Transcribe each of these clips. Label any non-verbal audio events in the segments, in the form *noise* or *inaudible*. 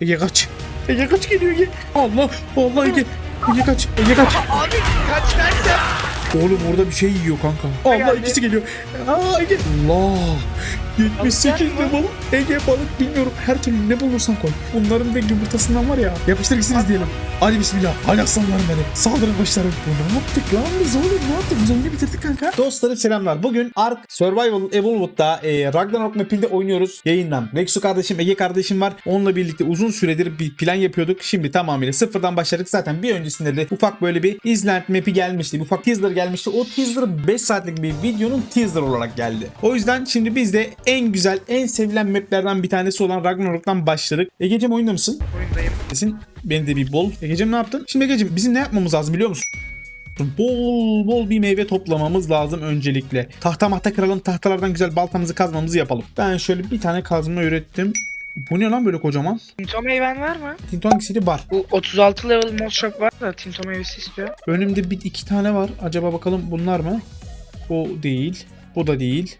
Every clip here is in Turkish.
Ege kaç. Ege kaç geliyor Ege. Allah Allah Ege. Ege kaç. Ege kaç. Abi kaç nerede? Oğlum orada bir şey yiyor kanka. Allah ikisi geliyor. Aa Ege. Allah. 78 Balık. Ege balık bilmiyorum. Her türlü ne bulursan koy. Bunların da yumurtasından var ya. Yapıştır gitsiniz diyelim. Hadi bismillah. Hadi aslanlarım benim. Saldırın başlarım. Bu ne yaptık lan biz oğlum ne yaptık? Biz oyunu bitirdik kanka. Dostlarım selamlar. Bugün Ark Survival Evolved'da e, Ragnarok mapinde oynuyoruz yayından. Rexu kardeşim, Ege kardeşim var. Onunla birlikte uzun süredir bir plan yapıyorduk. Şimdi tamamıyla sıfırdan başladık. Zaten bir öncesinde de ufak böyle bir Island map'i gelmişti. Ufak teaser gelmişti. O teaser 5 saatlik bir videonun teaser olarak geldi. O yüzden şimdi biz de en güzel, en sevilen maplerden bir tanesi olan Ragnarok'tan başladık. Egeciğim oyunda mısın? Oyundayım. Kesin beni de bir bol. Egeciğim ne yaptın? Şimdi Egeciğim bizim ne yapmamız lazım biliyor musun? Bol bol bir meyve toplamamız lazım öncelikle. Tahta mahta kıralım tahtalardan güzel baltamızı kazmamızı yapalım. Ben şöyle bir tane kazma ürettim. Bu ne lan böyle kocaman? Tinto meyven var mı? Tinto hangisiydi? Bar. Bu 36 level mod shop var da Tinto meyvesi istiyor. Önümde bir iki tane var. Acaba bakalım bunlar mı? Bu değil. Bu da değil.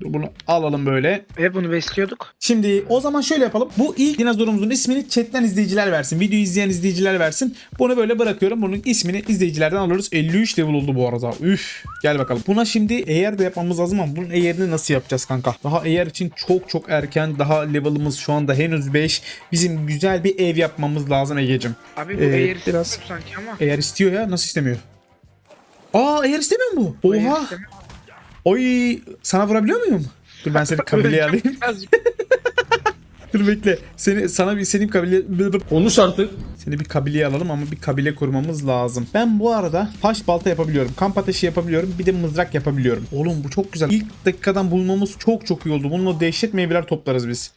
Dur bunu alalım böyle. Ve bunu besliyorduk. Şimdi o zaman şöyle yapalım. Bu ilk dinozorumuzun ismini chatten izleyiciler versin. Videoyu izleyen izleyiciler versin. Bunu böyle bırakıyorum. Bunun ismini izleyicilerden alırız. 53 level oldu bu arada. Üf. Gel bakalım. Buna şimdi eğer de yapmamız lazım ama bunun eğerini nasıl yapacağız kanka? Daha eğer için çok çok erken. Daha level'ımız şu anda henüz 5. Bizim güzel bir ev yapmamız lazım Ege'cim. Abi bu Ee, eğer biraz- sanki ama. Eğer istiyor ya nasıl istemiyor? Aa eğer istemiyor mu? Bu Oha. istemiyor. Oy sana vurabiliyor muyum? Dur ben seni kabileye alayım. *laughs* Dur bekle. Seni sana bir senin kabile Konuş artık. seni bir kabileye alalım ama bir kabile kurmamız lazım. Ben bu arada taş balta yapabiliyorum. Kamp ateşi yapabiliyorum. Bir de mızrak yapabiliyorum. Oğlum bu çok güzel. İlk dakikadan bulmamız çok çok iyi oldu. Bununla dehşet meyveler toplarız biz.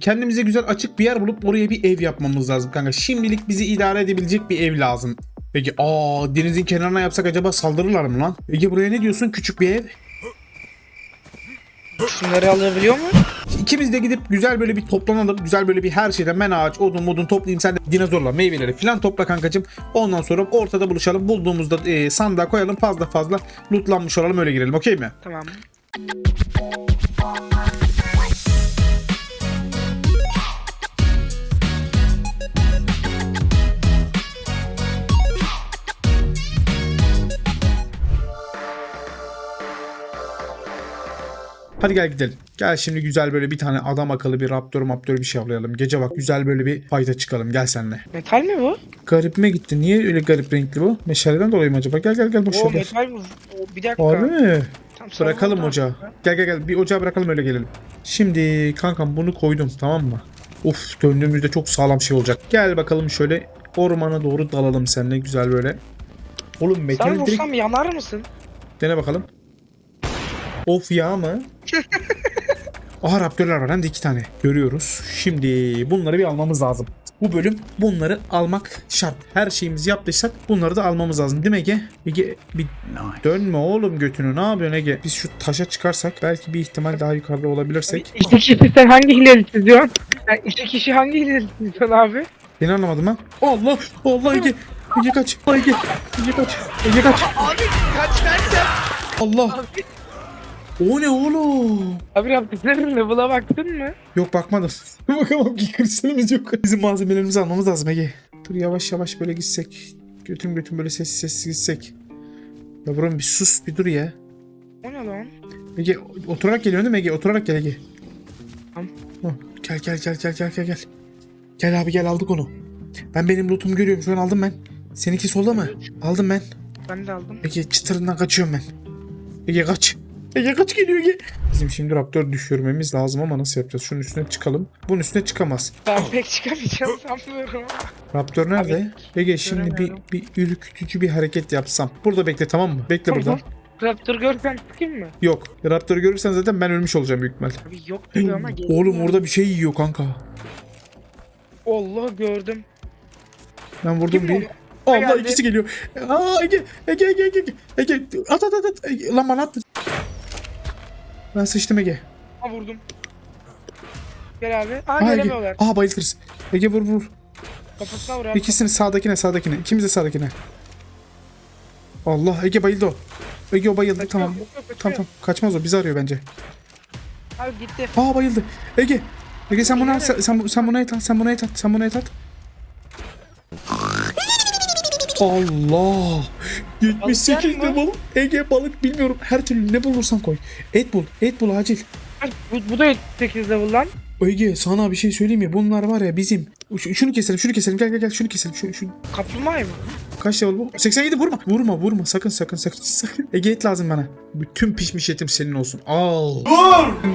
Kendimize güzel açık bir yer bulup oraya bir ev yapmamız lazım kanka. Şimdilik bizi idare edebilecek bir ev lazım. Peki aa denizin kenarına yapsak acaba saldırırlar mı lan? Ege buraya ne diyorsun? Küçük bir ev. şunları alabiliyor mu? İkimiz de gidip güzel böyle bir toplanalım. Güzel böyle bir her şeyden ben ağaç, odun, modun toplayayım. Sen de dinozorla meyveleri falan topla kankacım. Ondan sonra ortada buluşalım. Bulduğumuzda e, sandığa koyalım. Fazla fazla lootlanmış olalım öyle girelim. Okey mi? Tamam. Hadi gel gidelim. Gel şimdi güzel böyle bir tane adam akıllı bir raptor maptor bir şey avlayalım. Gece bak güzel böyle bir fayda çıkalım. Gel senle. Metal mi bu? Garipime gitti. Niye öyle garip renkli bu? Meşaleden dolayı mı acaba? Gel gel gel boş Oo metal bu. Bir dakika. Harbi mi? Tam sana Bırakalım ocağı. Gel gel gel. Bir ocağa bırakalım öyle gelelim. Şimdi kankam bunu koydum tamam mı? Uf döndüğümüzde çok sağlam şey olacak. Gel bakalım şöyle ormana doğru dalalım seninle güzel böyle. Oğlum Sen metali direkt vursam yanar mısın? dene bakalım. Of ya mı? Aha raptörler var hem de iki tane. Görüyoruz. Şimdi bunları bir almamız lazım. Bu bölüm bunları almak şart. Her şeyimizi yaptıysak bunları da almamız lazım. Değil mi Ege? Ege bir dönme oğlum götünü. Ne yapıyorsun Ege? Biz şu taşa çıkarsak belki bir ihtimal daha yukarıda olabilirsek. İki kişi sen hangi hileli çiziyorsun? Sen iki kişi hangi hileli çiziyorsun abi? Beni anlamadım ha. Allah! Allah Ege! Ege kaç! Allah Ege! Ege kaç! Ege kaç! Abi kaç nerede? Allah! O ne oğlum? Abi yaptıkların level'a baktın mı? Yok bakmadım. *laughs* Bakamam ki kristalimiz yok. Bizim malzemelerimizi almamız lazım Ege. Dur yavaş yavaş böyle gitsek. Götüm götüm böyle sessiz sessiz gitsek. Yavrum bir sus bir dur ya. O ne lan? Ege oturarak geliyor değil mi Ege? Oturarak gel Ege. Tamam. Gel gel gel gel gel gel gel. Gel abi gel aldık onu. Ben benim lootumu görüyorum şu an aldım ben. Seninki solda mı? Aldım ben. Ben de aldım. Ege çıtırından kaçıyorum ben. Ege kaç. Ege kaç geliyor Ege. Bizim şimdi raptor düşürmemiz lazım ama nasıl yapacağız? Şunun üstüne çıkalım. Bunun üstüne çıkamaz. Ben pek çıkamayacağım sanmıyorum. Raptor nerede? Ege şimdi bir, bir ürkütücü bir hareket yapsam. Burada bekle tamam mı? Bekle burada. Raptor görsen çıkayım mı? Yok. Raptor'u görürsen zaten ben ölmüş olacağım büyük ihtimal. Abi yok gibi ama geliyor. Oğlum orada bir şey yiyor kanka. Allah gördüm. Ben vurdum Kim bir. Allah ikisi geliyor. Aa Ege Ege Ege Ege Ege. At at at at. Ege, lan bana at. Ben sıçtım Ege. Ha vurdum. Gel abi. Aa Aa Ege. gelemiyorlar. Aa bayılırız. Ege vur vur. Kafasına vur abi. İkisini sağdakine sağdakine. İkimiz de sağdakine. Allah Ege bayıldı o. Ege o bayıldı Kaçıyor, tamam. kaçıyor, kaçıyor. Tamam tamam. Kaçmaz o bizi arıyor bence. Abi gitti. Aa bayıldı. Ege. Ege sen bunu al, sen, sen, sen buna et at, sen buna et at, sen buna et at. Allah! 78 Balık yer de mi? balık. Ege balık bilmiyorum. Her türlü ne bulursan koy. Et bul, et bul acil. Bu, bu da 8 level lan. Ege sana bir şey söyleyeyim mi? Bunlar var ya bizim. Şu- şunu keselim, şunu keselim. Gel gel gel şunu keselim. Şu, şu. Kaplumbağa mı? Kaç level bu? 87 vurma. Vurma vurma. Sakın sakın sakın. sakın. Ege et lazım bana. Bütün pişmiş etim senin olsun. Al.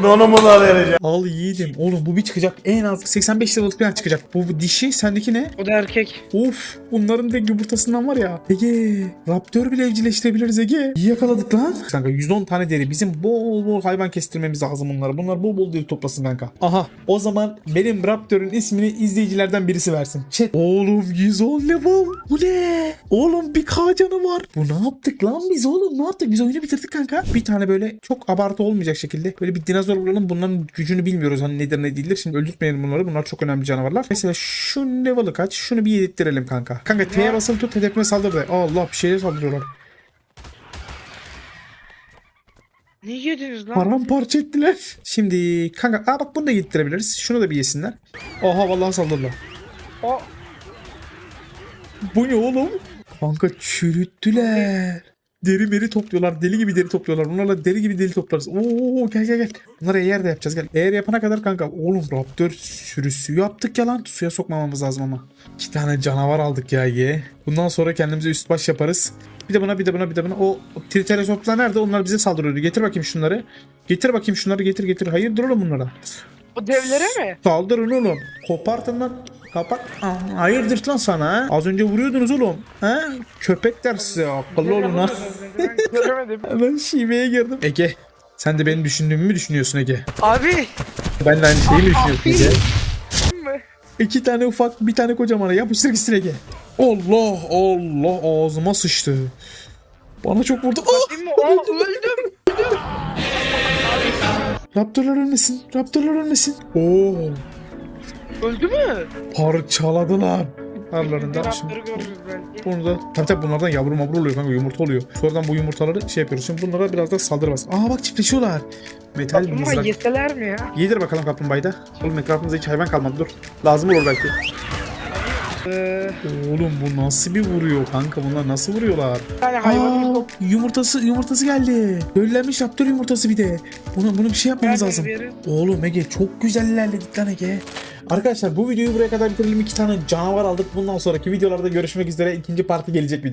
Onu buna vereceğim. Al yiğidim. Oğlum bu bir çıkacak. En az 85 level'lık bir tane çıkacak. Bu, bu dişi sendeki ne? O da erkek. Of bunların da yumurtasından var ya. Ege raptör bile evcilleştirebiliriz Ege. İyi yakaladık lan. Kanka 110 tane deri. Bizim bol bol hayvan kestirmemiz lazım bunlara. Bunlar bol bol deri toplasın kanka. Aha o zaman benim raptörün ismini izleyicilerden birisi versin. Chat. Oğlum 110 level. Bu ne? Oğlum bir K canı var. Bu ne yaptık lan biz oğlum ne yaptık? Biz oyunu bitirdik kanka. Bir tane böyle çok abartı olmayacak şekilde böyle bir dinozor bulalım. Bunların gücünü bilmiyoruz. Hani nedir ne değildir. Şimdi öldürtmeyelim bunları. Bunlar çok önemli canavarlar. Mesela şu level'ı kaç? Şunu bir yedirttirelim kanka. Kanka T'ye basılı tut hedefime saldır da. Allah bir şeye saldırıyorlar. Ne yediniz lan? Paramparça ettiler. Şimdi kanka aa bak bunu da yedirtebiliriz. Şunu da bir yesinler. Oha vallahi saldırdılar. O Bu ne oğlum? Kanka çürüttüler. Deri meri topluyorlar. Deli gibi deri topluyorlar. Bunlarla deri gibi deri toplarız. Oo gel gel gel. Bunları eğer de yapacağız gel. Eğer yapana kadar kanka. Oğlum raptör sürüsü yaptık ya lan. Suya sokmamamız lazım ama. İki tane canavar aldık ya ye. Bundan sonra kendimize üst baş yaparız. Bir de buna bir de buna bir de buna. O triteratoplar nerede? Onlar bize saldırıyordu. Getir bakayım şunları. Getir bakayım şunları getir getir. Hayırdır oğlum bunlara? o devlere mi? Saldırın oğlum. Kopartın lan. Kapat. Aa, Hayırdır lan sana ha? Az önce vuruyordunuz oğlum. Ha? Köpekler size akıllı olun lan. Ben göremedim. *laughs* Ben şiveye girdim. Ege. Sen de benim düşündüğümü mü düşünüyorsun Ege? Abi. Ben de aynı şeyi mi düşünüyorsun Ege? İki tane ufak bir tane kocamana yapıştır gitsin Ege. Allah Allah ağzıma sıçtı. Bana çok vurdu. Aa! Aa öldüm. Raptorlar ölmesin. Raptorlar ölmesin. Oo, Öldü mü? parçaladılar. Aralarında. Şimdi. Bunu da tabii tabii bunlardan yavru mavru oluyor kanka yumurta oluyor. Sonradan bu yumurtaları şey yapıyoruz. Şimdi bunlara biraz da saldırı bas. Aa bak çiftleşiyorlar. Metal Kaplumbağa mızrak. yeseler mi ya? Yedir bakalım kaplumbağayı da. Oğlum etrafımızda hiç hayvan kalmadı dur. Lazım olur belki. Ee, Oğlum bu nasıl bir vuruyor kanka bunlar nasıl vuruyorlar? hayvanımız Aa, yumurtası yumurtası geldi. Döllenmiş raptor yumurtası bir de. Bunu, bunu bir şey yapmamız Nerede lazım. Oğlum Ege çok güzel ilerledik lan Ege. Arkadaşlar bu videoyu buraya kadar bitirelim. İki tane canavar aldık. Bundan sonraki videolarda görüşmek üzere. İkinci parti gelecek video.